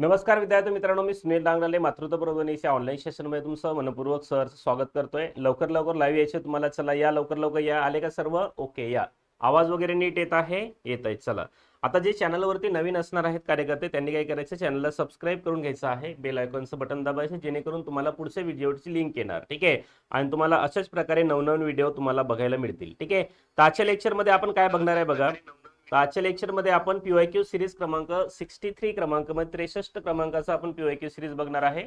नमस्कार विद्यार्थी मित्रांनो मी सुनील डांगराले मातृत्व प्रबोधनीच्या ऑनलाईन सेशनमध्ये तुमचं मनपूर्वक सर स्वागत करतोय. लवकर लवकर लाईव्ह यायचे तुम्हाला चला या लवकर लवकर या. आले का सर्व? ओके या. आवाज वगैरे नीट येत आहे? येत आहे चला. आता जे चॅनलवरती नवीन असणार आहेत कार्यकर्ते त्यांनी काय करायचं? चॅनलला सबस्क्राईब करून घ्यायचं आहे. बेल आयकॉनचं बटन दाबायचं जेणेकरून तुम्हाला पुढच्या व्हिडिओची लिंक येणार. ठीक आहे? आणि तुम्हाला अशाच प्रकारे नवनवीन व्हिडिओ तुम्हाला बघायला मिळतील. ठीक आहे? तर आजच्या लेक्चरमध्ये आपण काय बघणार आहे बघा? तर आजच्या लेक्चरमध्ये आपण पीवायक्यू सिरीज क्रमांक सिक्स्टी थ्री क्रमांक म्हणजे त्रेसष्ट क्रमांकाचा आपण पीवायक्यू सिरीज बघणार आहे.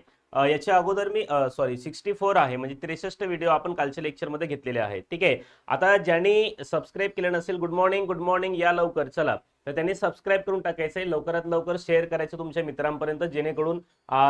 याच्या अगोदर मी सॉरी सिक्स्टी फोर आहे. म्हणजे त्रेसष्ट व्हिडिओ आपण कालच्या लेक्चरमध्ये घेतलेले आहेत. ठीक आहे? आता ज्यांनी सबस्क्राईब केलं नसेल गुड मॉर्निंग गुड मॉर्निंग या लवकर. चला. तर त्यांनी सबस्क्राईब करून टाकायचं आहे. लवकरात लवकर शेअर करायचं तुमच्या मित्रांपर्यंत जेणेकरून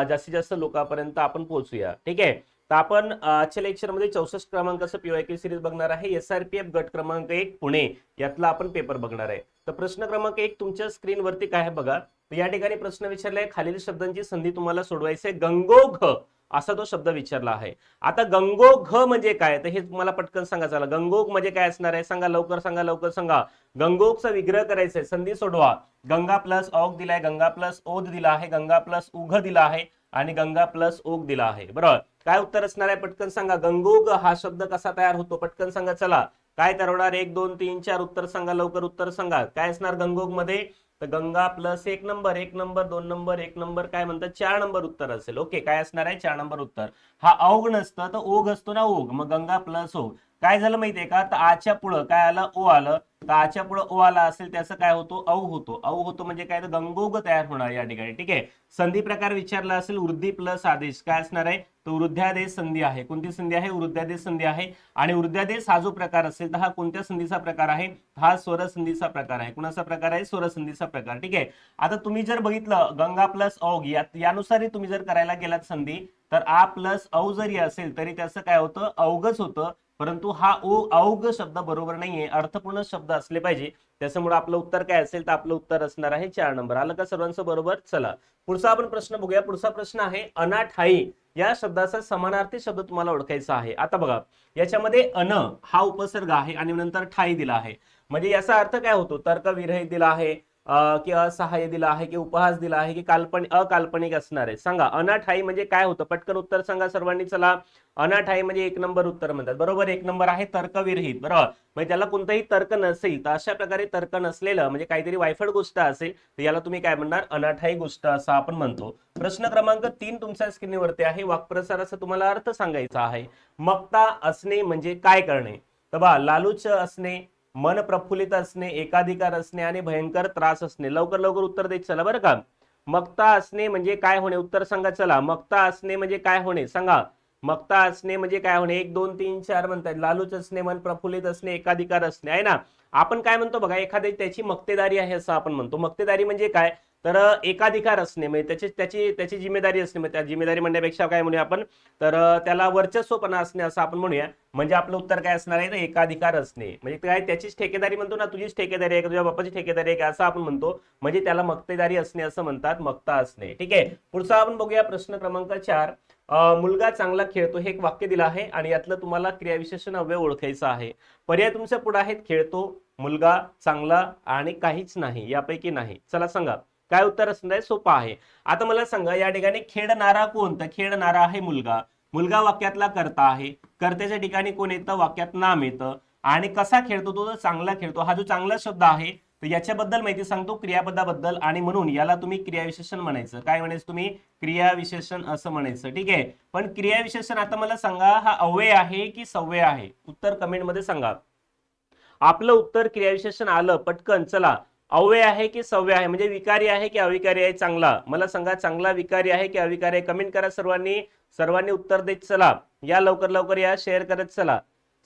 जास्तीत जास्त लोकांपर्यंत आपण पोहोचूया. ठीक आहे? तर आपण आजच्या लेक्चरमध्ये चौसष्ट क्रमांकाचं पीवायक्यू सिरीज बघणार आहे. एस आर पी एफ गट क्रमांक एक पुणे. यातला आपण पेपर बघणार आहे. तर प्रश्न क्रमांक एक तुमच्या स्क्रीनवरती काय आहे बघा. तर या ठिकाणी प्रश्न विचारलाय खालील शब्दांची संधी तुम्हाला सोडवायची आहे गंगोघ असा तो शब्द विचारला आहे. आता गंगोघ म्हणजे काय? तर हे तुम्हाला पटकन सांगा चला गंगोग म्हणजे काय असणार आहे? सांगा लवकर सांगा लवकर सांगा. गंगोगचा विग्रह करायचा आहे संधी सोडवा. गंगा प्लस औग दिलाय गंगा प्लस ओध दिला आहे गंगा प्लस उघ दिला आहे आणि गंगा प्लस ओग दिला आहे. बरोबर? काय उत्तर असणार आहे? पटकन सांगा. गंगोग हा शब्द कसा तयार होतो? पटकन सांगा. चला. काय ठरवणार? एक दोन तीन चार उत्तर सांगा लवकर उत्तर सांगा. काय असणार गंगोगमध्ये तर गंगा प्लस एक नंबर एक नंबर दोन नंबर एक नंबर काय म्हणतात? चार नंबर उत्तर असेल. ओके काय असणार आहे? चार नंबर उत्तर. हा औग नसतं तर ओघ असतो ना ओघ. मग गंगा प्लस ओघ. काय झालं माहितीये का? तर आच्या पुढं काय आलं? ओ आलं. तर आच्या पुढं ओ आला असेल त्याचं काय होतो? औ होतो. औ होतो म्हणजे काय? तर गंगोग तयार होणार या ठिकाणी. ठीक आहे? संधी प्रकार विचारला असेल वृद्धी प्लस आदेश. काय असणार आहे? तर वृद्ध्यादेश संधी आहे. कोणती संधी आहे? वृद्ध्यादेश संधी आहे. आणि वृद्ध्यादेश हा जो प्रकार असेल तर हा कोणत्या संधीचा प्रकार आहे? हा स्वर संधीचा प्रकार आहे. कुणाचा प्रकार आहे? स्वर संधीचा प्रकार. ठीक आहे? आता तुम्ही जर बघितलं गंगा प्लस औग यानुसारही तुम्ही जर करायला गेलात संधी तर आ प्लस औ जरी असेल तरी त्याचं काय होतं? अवघच होतं. परंतु हा ओ अवघ शब्द बरोबर नाहीये. अर्थपूर्ण शब्द असले पाहिजे. त्याच्यामुळे आपलं उत्तर काय असेल तर आपलं उत्तर असणार आहे चार नंबर. आलं का सर्वांचं बरोबर? चला. पुढचा आपण प्रश्न बघूया. पुढचा प्रश्न आहे अनाठाई या शब्दाचा समानार्थी शब्द तुम्हाला ओळखायचा आहे. आता बघा याच्यामध्ये अन हा उपसर्ग आहे आणि नंतर ठाई दिला आहे. म्हणजे याचा अर्थ काय होतो? तर्क विरहित दिला आहे की असहाय्य दिला आहे की उपहास दिला आहे की काल्पनिक अकाल्पनिक असणार आहे. सांगा अनाठाई म्हणजे काय होतं? पटकन उत्तर सांगा सर्वांनी. चला अनाठाई म्हणजे एक नंबर उत्तर म्हणतात. बरोबर एक नंबर आहे तर्कविरहित. बरोबर? म्हणजे त्याला कोणताही तर्क नसेल तर अशा प्रकारे तर्क नसलेलं म्हणजे काहीतरी वायफळ गोष्ट असेल तर याला तुम्ही काय म्हणणार? अनाठाई गोष्ट असं आपण म्हणतो. प्रश्न क्रमांक तीन तुमच्या स्क्रीनवरती आहे. वाक्प्रसाराचा तुम्हाला अर्थ सांगायचा आहे. मक्ता असणे म्हणजे काय करणे? तर बा लालूच असणे मन प्रफुल्लित असणे एकाधिकार असणे आणि भयंकर त्रास असणे. लवकर लवकर उत्तर देत चला बरं का? मक्ता असणे म्हणजे काय होणे? उत्तर सांगा चला. मक्ता असणे म्हणजे काय होणे? सांगा. मक्ता असणे म्हणजे काय होणे? एक दोन तीन चार म्हणतात लालूच असणे मन प्रफुल्लित असणे एकाधिकार असणे. आहे ना? आपण काय म्हणतो बघा? एखाद्या त्याची मक्तेदारी आहे असं आपण म्हणतो. मक्तेदारी म्हणजे काय? तर एकाधिकार असणे म्हणजे त्याची त्याची त्याची जिम्मेदारी असणे म्हणजे त्या जिम्मेदारी म्हणण्यापेक्षा काय म्हणूया आपण? तर त्याला वर्चस्वपणा असणे असं आपण म्हणूया. म्हणजे आपलं उत्तर काय असणार आहे तर एकाधिकार असणे. म्हणजे काय? त्याचीच ठेकेदारी म्हणतो ना? तुझीच ठेकेदारी आहे का? तुझ्या बापाची ठेकेदारी आहे का? असं आपण म्हणतो. म्हणजे त्याला मक्तेदारी असणे असं म्हणतात. मक्ता असणे. ठीक आहे? पुढचा आपण बघूया प्रश्न क्रमांक चार. मुलगा चांगला खेळतो. हे एक वाक्य दिलं आहे आणि यातलं तुम्हाला क्रियाविशेषण अव्यय ओळखायचं आहे. पर्याय तुमच्यापुढे आहेत. खेळतो मुलगा चांगला आणि काहीच नाही यापैकी नाही. चला सांगा. काय उत्तर असणार आहे सोपं आहे. आता मला सांगा या ठिकाणी खेळणारा कोण तर खेळणारा आहे मुलगा. मुलगा वाक्यातला करता आहे. कर्त्याच्या ठिकाणी कोण येतं? वाक्यात नाम येतं. आणि कसा खेळतो तो? तर चांगला खेळतो. हा जो चांगला शब्द आहे तर याच्याबद्दल माहिती सांगतो क्रियापदाबद्दल. आणि म्हणून याला तुम्ही क्रियाविशेषण म्हणायचं. काय म्हणायचं तुम्ही? क्रियाविशेषण असं म्हणायचं. ठीक आहे? पण क्रियाविशेषण आता मला सांगा हा अव्यय आहे की सवय आहे? उत्तर कमेंटमध्ये सांगा. आपलं उत्तर क्रियाविशेषण आलं पटकन. चला. अव्यय आहे की सव्य आहे? म्हणजे विकारी आहे की अविकारी आहे? चांगला. मला सांगा चांगला विकारी आहे की अविकारी आहे? कमेंट करा सर्वांनी. सर्वांनी उत्तर देत चला. या लवकर लवकर या शेअर करत चला.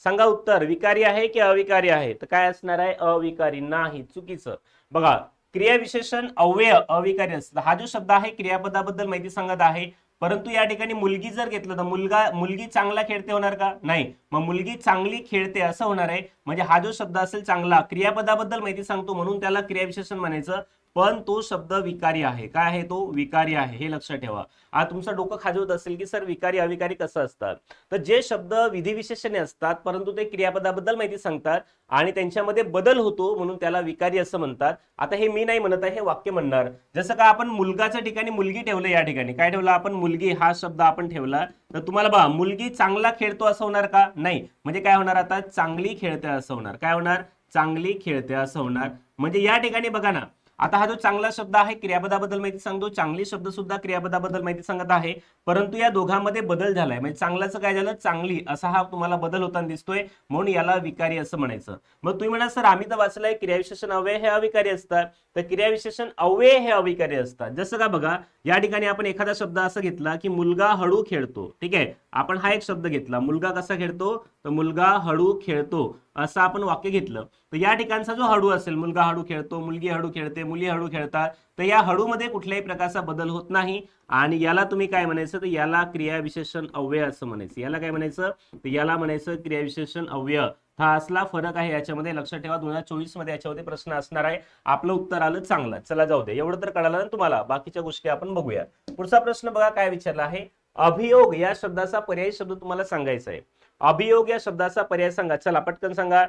सांगा उत्तर. विकारी आहे की अविकारी आहे? तर काय असणार आहे? अविकारी. नाही. चुकीचं. बघा क्रियाविशेषण अव्यय अविकारी असतं. हा जो शब्द आहे क्रियापदाबद्दल माहिती सांगत आहे. परंतु या ठिकाणी मुलगी जर घेतलं तर मुलगा मुलगी चांगला खेळते होणार का? नाही. मग मुलगी चांगली खेळते असं होणार आहे. म्हणजे हा जो शब्द असेल चांगला क्रियापदाबद्दल माहिती सांगतो म्हणून त्याला क्रियाविशेषण म्हणायचं. पण तो शब्द विकारी आहे. काय आहे तो? विकारी आहे. हे लक्षात ठेवा. आज तुमचं डोकं खाजवत असेल की सर विकारी अविकारी कसं असतात? तर जे शब्द विधिविशेषणे असतात परंतु ते क्रियापदाबद्दल माहिती सांगतात आणि त्यांच्यामध्ये बदल होतो म्हणून त्याला विकारी असं म्हणतात. आता हे मी नाही म्हणत आहे हे वाक्य म्हणणार. जसं का आपण मुलगाच्या ठिकाणी मुलगी ठेवलं या ठिकाणी. काय ठेवलं? आपण मुलगी हा शब्द आपण ठेवला. तर तुम्हाला बघा मुलगी चांगला खेळतो असं होणार का? नाही. म्हणजे काय होणार आता? चांगली खेळते असं होणार. काय होणार? चांगली खेळते असं होणार. म्हणजे या ठिकाणी बघा ना आता हा जो चांगला शब्द आहे क्रियापदाबद्दल माहिती सांगतो. चांगली शब्द सुद्धा क्रियापदाबद्दल माहिती सांगत आहे. परंतु या दोघांमध्ये बदल झालाय. म्हणजे चांगल्याचं काय झालं? चांगली. असा हा तुम्हाला बदल होताना दिसतोय. म्हणून याला विकारी असं म्हणायचं. मग तुम्ही म्हणा सर आम्ही तर वाचलंय क्रियाविशेषण अव्यय हे अविकारी असतात. तर क्रियाविशेषण अव्यय हे अविकारी असतात. जसं का बघा या ठिकाणी आपण एखादा शब्द असं घेतला की मुलगा हळू खेळतो. ठीक आहे? आपण हा एक शब्द घेतला मुलगा कसा खेळतो? तर मुलगा हळू खेळतो असं आपण वाक्य घेतलं. तर या ठिकाणचा जो हळू असेल मुलगा हळू खेळतो मुलगी हळू खेळते मुली हळू खेळतात तर या हळूमध्ये कुठल्याही प्रकारचा बदल होत नाही. आणि याला तुम्ही काय म्हणायचं? तर याला क्रियाविशेषण अव्यय असं म्हणायचं. याला काय म्हणायचं? तर याला म्हणायचं क्रियाविशेषण अव्यय. हा असला फरक आहे याच्यामध्ये लक्षात ठेवा दोन हजार चोवीसमध्ये याच्यामध्ये प्रश्न असणार आहे. आपलं उत्तर आलं चांगलं. चला जाऊ दे. एवढं तर कळालं ना तुम्हाला. बाकीच्या गोष्टी आपण बघूया पुढचा प्रश्न बघा काय विचारला आहे? अभियोग या शब्दाचा पर्याय शब्द तुम्हाला सांगायचा आहे. अभियोग या शब्दाचा पर्याय सांगा. चला पटकन सांगा.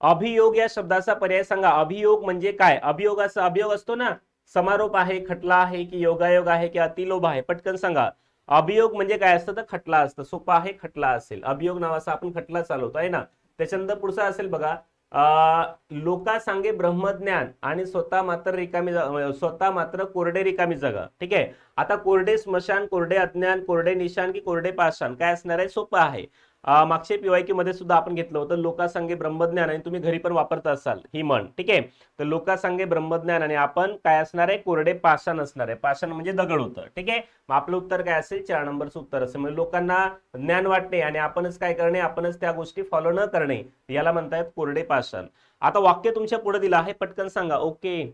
अभियोग या शब्दाचा पर्याय सांगा. अभियोग म्हणजे काय? अभियोगाचा अभियोग असतो ना? समारोप आहे खटला आहे की योगायोग आहे की अतिलोभ आहे. पटकन सांगा. अभियोग म्हणजे काय असतं? तर खटला असतं. सोपा आहे खटला असेल. अभियोग नावाचा आपण खटला चालवतो आहे ना? त्याच्यानंतर पुढचा असेल बघा. लोका सांगे ब्रह्मज्ञान आणि स्वतः मात्र रिकामी स्वतः मात्र कोरडे रिकामी जगा. ठीक आहे? आता कोरडे स्मशान कोरडे अज्ञान कोरडे निशान की कोरडे पाषाण काय असणार आहे? सोपं आहे. मागच्या पीवायकी मध्ये सुद्धा आपण घेतलं होतं लोकासांगे ब्रह्मज्ञान आणि तुम्ही घरी पण वापरत असाल ही म्हण ठीक आहे? तर लोकासांगे ब्रह्मज्ञान आणि आपण काय असणार आहे? कोरडे पाषाण असणार आहे. पाषाण म्हणजे दगड होतं ठीक आहे? मग आपलं उत्तर काय असेल? चार नंबरचं उत्तर असेल. म्हणजे लोकांना ज्ञान वाटणे आणि आपणच काय करणे आपणच त्या गोष्टी फॉलो न करणे याला म्हणतायत कोरडे पाषाण. आता वाक्य तुमच्यापुढे दिलं आहे पटकन सांगा. ओके.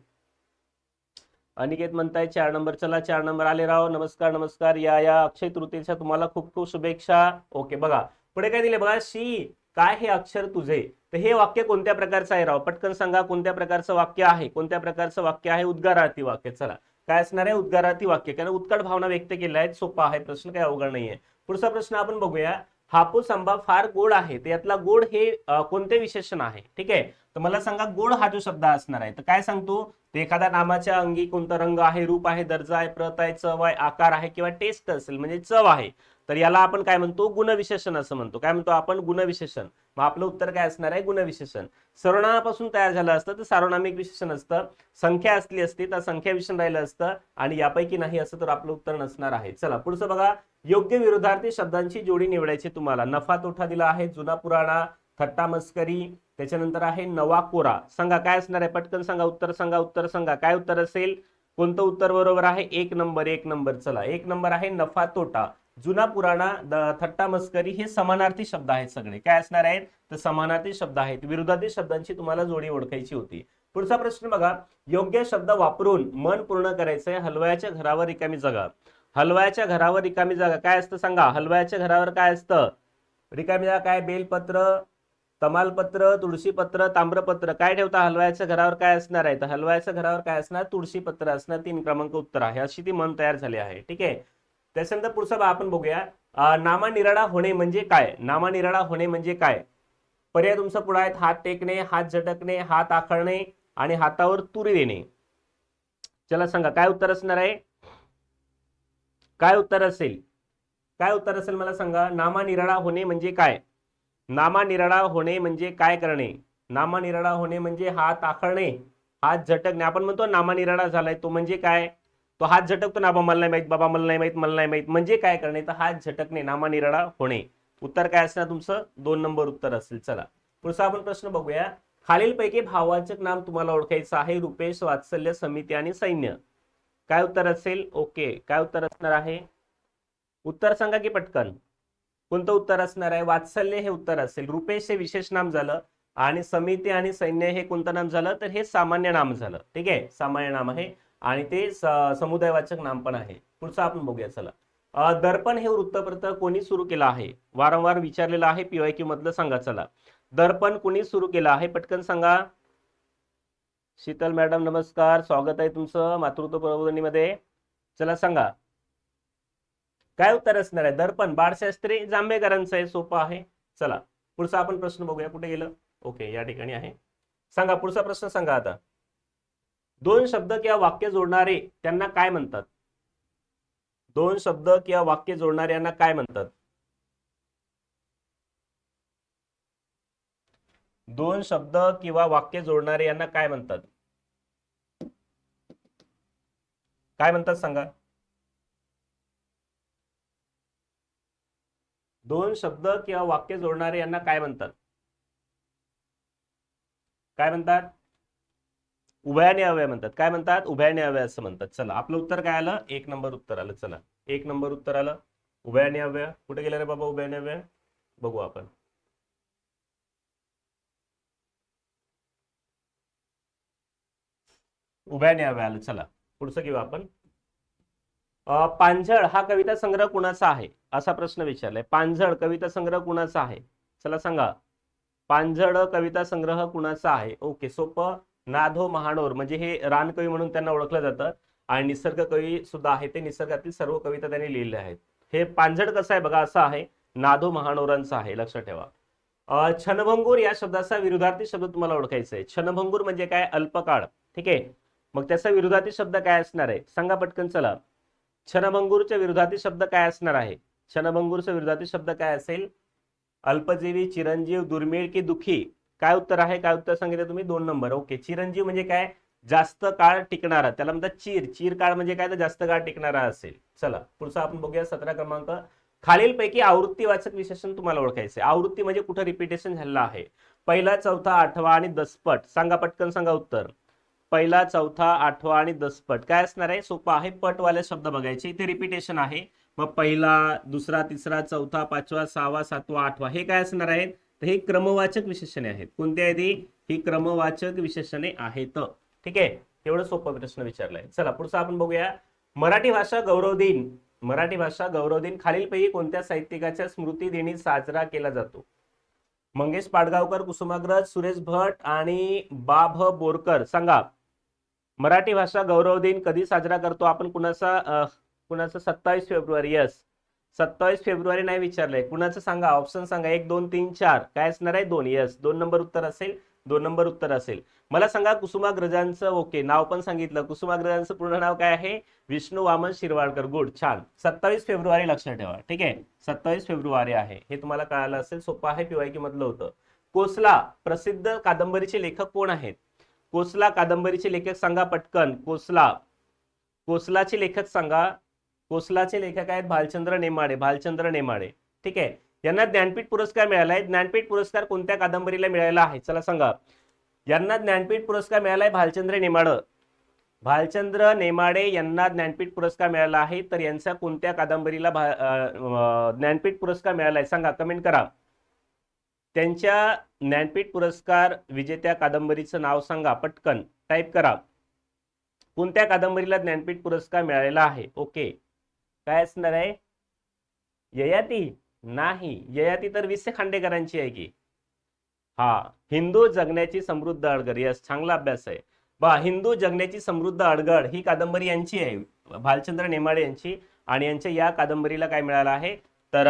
अनिकेत म्हणताय चार नंबर चला चार नंबर आले राव नमस्कार नमस्कार. या या अक्षय तृतीयेच्या तुम्हाला खूप खूप शुभेच्छा. ओके बघा. पुढे काय दिले बघा शी काय हे अक्षर तुझे? तर हे वाक्य कोणत्या प्रकारचं आहे राव? पटकन सांगा कोणत्या प्रकारचं वाक्य आहे? कोणत्या प्रकारचं वाक्य आहे उद्गारार्थी वाक्य? चला. काय असणार आहे उद्गारार्थी वाक्य? कारण उत्कट भावना व्यक्त केल्या आहेत सोपा आहे प्रश्न काय अवघड नाहीये. पुढचा प्रश्न आपण बघूया. हापूस आंबा फार गोड आहे तर यातला गोड हे कोणते विशेषण आहे? ठीक आहे? तर मला सांगा गोड हा जो शब्द असणार आहे तर काय सांगतो? ते एखाद्या नामाच्या अंगी कोणता रंग आहे रूप आहे दर्जा आहे प्रत आहे चव आहे आकार आहे किंवा टेस्ट असेल म्हणजे चव आहे. तर याला आपण काय म्हणतो? गुणविशेषण असं म्हणतो. काय म्हणतो आपण? गुणविशेषण. मग आपलं उत्तर काय असणार आहे? गुणविशेषण. सर्वनामापासून तयार झालं असतं तर सार्वनामिक विशेषण असतं. संख्या असली असती तर संख्या विशेषण राहिलं असतं आणि यापैकी नाही असं तर आपलं उत्तर नसणार आहे. चला पुढचं बघा. योग्य विरोधार्थी शब्दांची जोडी निवडायची तुम्हाला. नफा तोठा दिला आहे जुना पुराणा थट्टा मस्करी त्याच्यानंतर आहे नवा कोरा. सांगा काय असणार आहे? पटकन सांगा उत्तर सांगा उत्तर सांगा. काय उत्तर असेल? कोणतं उत्तर बरोबर आहे? एक नंबर एक नंबर. चला एक नंबर आहे नफा तोटा. जुना पुराणा द- थट्टा मस्करी हे समानार्थी शब्द आहेत सगळे. काय असणार आहेत? तर समानार्थी शब्द आहेत. विरोधार्थी शब्दांची तुम्हाला जोडी ओळखायची होती. पुढचा प्रश्न बघा. योग्य शब्द वापरून मन पूर्ण करायचंय. हलवायाच्या घरावर रिकामी जागा. हलवायाच्या घरावर रिकामी जागा. काय असतं सांगा? हलवायाच्या घरावर काय असतं? रिकामी जागा काय? बेलपत्र तमालपत्र तुळशीपत्र ताम्रपत्र. काय ठेवता? हलवायाच्या घरावर काय असणार आहे? तर हलवायच्या घरावर काय असणार? तुळशीपत्र असणार. तीन क्रमांक उत्तर आहे. अशी ती मन तयार झाली आहे. ठीक आहे? त्याच्यानंतर पुढचा भाग आपण बघूया. नामानिराळा होणे म्हणजे काय? नामानिराळा होणे म्हणजे काय? पर्याय तुमचा पुढे आहेत. हात टेकणे हात झटकणे हात आखळणे आणि हातावर तुरी देणे. चला सांगा काय उत्तर असणार आहे? काय उत्तर असेल? काय उत्तर असेल मला सांगा? नामानिराळा होणे म्हणजे काय? नामानिराळा होणे म्हणजे काय करणे? नामानिराळा होणे म्हणजे हात आखळणे हात झटकणे. आपण म्हणतो नामानिराळा झालाय तो म्हणजे काय? तो हात झटकतो ना बाबा मला नाही माहीत बाबा मला नाही माहीत मला नाही माहीत. म्हणजे काय करणे? तर हात झटकणे नामानिराळा होणे. उत्तर काय असणार तुमचं? दोन नंबर उत्तर असेल. चला. पुढचा आपण प्रश्न बघूया. खालीलपैकी भाववाचक नाम तुम्हाला ओळखायचं आहे. रुपेश वात्सल्य समिती आणि सैन्य. काय उत्तर असेल? ओके. काय उत्तर असणार आहे? उत्तर सांगा की पटकन. कोणतं उत्तर असणार आहे? वात्सल्य हे उत्तर असेल. रुपेश हे विशेष नाम झालं आणि समिती आणि सैन्य हे कोणतं नाम झालं? तर हे सामान्य नाम झालं. ठीक आहे? सामान्य नाम आहे. आणि ते समुदायवाचक नाम पण आहे. पुढचं आपण बघूया चला. दर्पण हे वृत्तपत्र कोणी सुरू केलं आहे? वारंवार विचारलेलं आहे पीवाय क्यू मधलं सांगा चला. दर्पण कोणी सुरू केलं आहे? पटकन सांगा. शीतल मॅडम नमस्कार. स्वागत आहे तुमचं मातृत्व प्रबोधनीमध्ये. चला सांगा. काय उत्तर असणार आहे? दर्पण बाळशास्त्री जांभेकरांचं आहे सोपं आहे. चला. पुढचा आपण प्रश्न बघूया कुठे गेलं? ओके या ठिकाणी आहे. सांगा पुढचा प्रश्न सांगा आता. दोन शब्द किंवा वाक्य जोडणारे त्यांना काय म्हणतात? दोन शब्द किंवा वाक्य जोडणारे यांना काय म्हणतात? दोन शब्द किंवा वाक्य जोडणारे यांना काय म्हणतात? काय म्हणतात सांगा? दोन शब्द किंवा वाक्य जोडणारे यांना काय म्हणतात? काय म्हणतात? उभयाने अव्यय म्हणतात. काय म्हणतात? उभयाने अव्यय असं म्हणतात. चला आपलं उत्तर काय आलं? एक नंबर उत्तर आलं. चला एक नंबर उत्तर आलं. उभयाने अव्यय कुठे गेलं रे बाबा उभयाने अव्यय बघू आपण. उभयाने अव्यय आलं. चला पुढचं घेऊ आपण. पांझळ हा कविता संग्रह कुणाचा आहे? असा प्रश्न विचारलाय. पांझळ कविता संग्रह कुणाचा आहे? चला सांगा. पांझळ कविता संग्रह कुणाचा आहे? ओके सोपं. नाधो महानोर म्हणजे हे रानकवी म्हणून त्यांना ओळखलं जातं. आणि निसर्ग कवी सुद्धा आहे ते निसर्गातील सर्व कविता त्यांनी लिहिल्या आहेत. हे पांझड कसं आहे बघा असं आहे. नाधो महानोरांचं आहे लक्षात ठेवा. छनभंगूर या शब्दाचा विरोधार्थी शब्द तुम्हाला ओळखायचा आहे. छनभंगूर म्हणजे काय? अल्पकाळ. ठीक आहे? मग त्याचा विरोधातील शब्द काय असणार आहे? सांगा पटकन चला. छनभंगूरच्या विरोधातील शब्द काय असणार आहे? छनभंगूरचा विरोधातील शब्द काय असेल? अल्पजीवी चिरंजीव दुर्मिळ की दुखी? काय उत्तर आहे? काय उत्तर सांगितलं तुम्ही? दोन नंबर. ओके. चिरंजीव म्हणजे काय? जास्त काळ टिकणारा. त्याला म्हणतात चीर. चीर काळ म्हणजे काय? तर जास्त काळ टिकणारा असेल. चला पुढचा आपण बघूया सतरा क्रमांक. खालीलपैकी आवृत्तीवाचक विशेषण तुम्हाला ओळखायचे आवृत्ती म्हणजे कुठं रिपिटेशन झालेलं आहे? पहिला चौथा आठवा आणि दसपट. सांगा पटकन सांगा उत्तर. पहिला चौथा आठवा आणि दसपट. काय असणार आहे? सोपं आहे. पटवाले शब्द बघायचे. इथे रिपिटेशन आहे. मग पहिला दुसरा तिसरा चौथा पाचवा सहावा सातवा आठवा. हे काय असणार आहेत? तर हे क्रमवाचक विशेषणे आहेत. कोणती आहेत ही? ही क्रमवाचक विशेषणे आहेत. ठीक आहे? एवढं सोपं प्रश्न विचारलाय. चला पुढचा आपण बघूया. मराठी भाषा गौरव दिन. मराठी भाषा गौरव दिन खालीलपैकी कोणत्या साहित्यिकाच्या स्मृती दिनी साजरा केला जातो? मंगेश पाडगावकर कुसुमाग्रज सुरेश भट आणि बाभ बोरकर. सांगा. मराठी भाषा गौरव दिन कधी साजरा करतो? आपण कुणाचा कुणाचा सत्तावीस फेब्रुवारी? यस. सत्तावीस फेब्रुवारी नाही विचारलंय. कुणाचं सांगा? ऑप्शन सांगा. एक दोन तीन चार. काय असणार आहे? दोन. यस दोन नंबर उत्तर असेल? दोन नंबर उत्तर असेल. मला सांगा कुसुमाग्रजांचं ओके. नाव पण सांगितलं. कुसुमाग्रजांचं पूर्ण नाव काय आहे? विष्णू वामन शिरवाडकर. गुड छान. सत्तावीस फेब्रुवारी लक्षात ठेवा. ठीक आहे? सत्तावीस फेब्रुवारी आहे. हे तुम्हाला कळालं असेल. सोपं आहे पीवायकी मधलं होतं. कोसला प्रसिद्ध कादंबरीचे लेखक कोण आहेत? कोसला कादंबरीचे लेखक सांगा पटकन. कोसला. कोसलाचे लेखक सांगा कोसलाचे लेखक आहेत भालचंद्र नेमाडे भालचंद्र नेमाडे. ठीक आहे? यांना ज्ञानपीठ पुरस्कार मिळाला आहे. ज्ञानपीठ पुरस्कार कोणत्या कादंबरीला मिळाला आहे? चला सांगा. यांना ज्ञानपीठ पुरस्कार मिळाला आहे भालचंद्र नेमाड. भालचंद्र नेमाडे यांना ज्ञानपीठ पुरस्कार मिळाला आहे. तर यांचा कोणत्या कादंबरीला भा- ज्ञानपीठ पुरस्कार मिळाला आहे? सांगा कमेंट करा. त्यांच्या ज्ञानपीठ पुरस्कार विजेत्या कादंबरीचं नाव सांगा पटकन. टाईप करा. कोणत्या कादंबरीला ज्ञानपीठ पुरस्कार मिळालेला आहे? ओके. काय असणार आहे? ययाती नाही. ययाती तर विसे खांडेकरांची आहे की. हा हिंदू जगण्याची समृद्ध अडगड यस चांगला अभ्यास आहे. बा हिंदू जगण्याची समृद्ध अडगड ही कादंबरी यांची आहे. भालचंद्र नेमाडे यांची आणि यांच्या या कादंबरीला काय मिळालं आहे? तर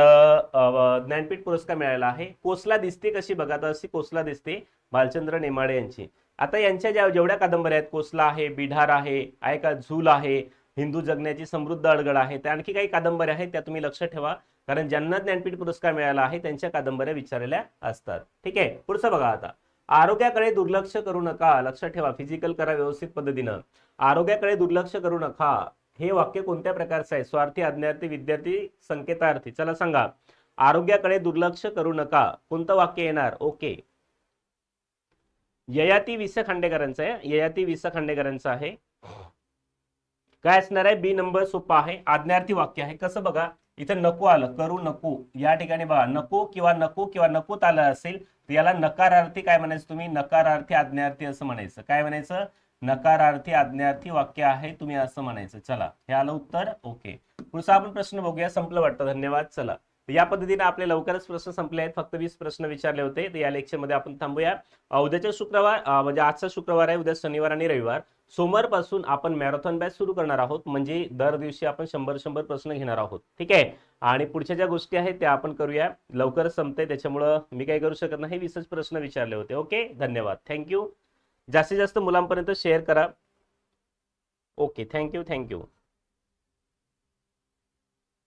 ज्ञानपीठ पुरस्कार मिळाला आहे. कोसला दिसते कशी? बघा तर अशी कोसला दिसते भालचंद्र नेमाडे यांची. आता यांच्या ज्या जेवढ्या कादंबऱ्या आहेत कोसला आहे बिढार आहे आहे का झूल आहे हिंदू जगण्याची समृद्ध अडगड आहे. त्या आणखी काही कादंबऱ्या आहेत त्या तुम्ही लक्षात ठेवा. कारण ज्यांना ज्ञानपीठ पुरस्कार मिळाला आहे त्यांच्या कादंबऱ्या विचारलेल्या असतात. ठीक आहे? पुढचं बघा आता. आरोग्याकडे दुर्लक्ष करू नका. लक्षात ठेवा. फिजिकल करा व्यवस्थित पद्धतीनं. आरोग्याकडे दुर्लक्ष करू नका. हे वाक्य कोणत्या प्रकारचं आहे? स्वार्थी अज्ञार्थी विद्यार्थी संकेतार्थी. चला सांगा. आरोग्याकडे दुर्लक्ष करू नका. कोणतं वाक्य येणार? ओके. ययाती विस खांडेकरांचं आहे. ययाती विस खांडेकरांचं आहे. काय असणार आहे? बी नंबर सोपा आहे. आज्ञार्थी वाक्य आहे. कसं बघा? इथं नको आलं. करू नको. या ठिकाणी बघा. नको किंवा नको किंवा नकोत आलं असेल तर याला नकारार्थी काय म्हणायचं तुम्ही? नकारार्थी आज्ञार्थी असं म्हणायचं. काय म्हणायचं? नकारार्थी आज्ञार्थी वाक्य आहे. तुम्ही असं म्हणायचं. चला. हे आलं उत्तर. ओके पुढचा आपण प्रश्न बघूया. संपलं वाटतं. धन्यवाद. चला. या पद्धतीने आपले लवकरच प्रश्न संपले आहेत. फक्त वीस प्रश्न विचारले होते. तर या लेक्चरमध्ये आपण थांबूया. उद्याच्या शुक्रवार म्हणजे आजचा शुक्रवार आहे. उद्या शनिवार आणि रविवार. सोमवारपासून आपण मॅरेथॉन बॅच सुरू करणार आहोत. म्हणजे दर दिवशी आपण शंभर शंभर प्रश्न घेणार आहोत. ठीक आहे? आणि पुढच्या ज्या गोष्टी आहेत त्या आपण करूया. लवकरच संपते त्याच्यामुळं मी काय करू शकत नाही. वीसच प्रश्न विचारले होते. ओके? धन्यवाद. थँक्यू. जास्तीत जास्त मुलांपर्यंत शेअर करा. Okay. Thank you thank you.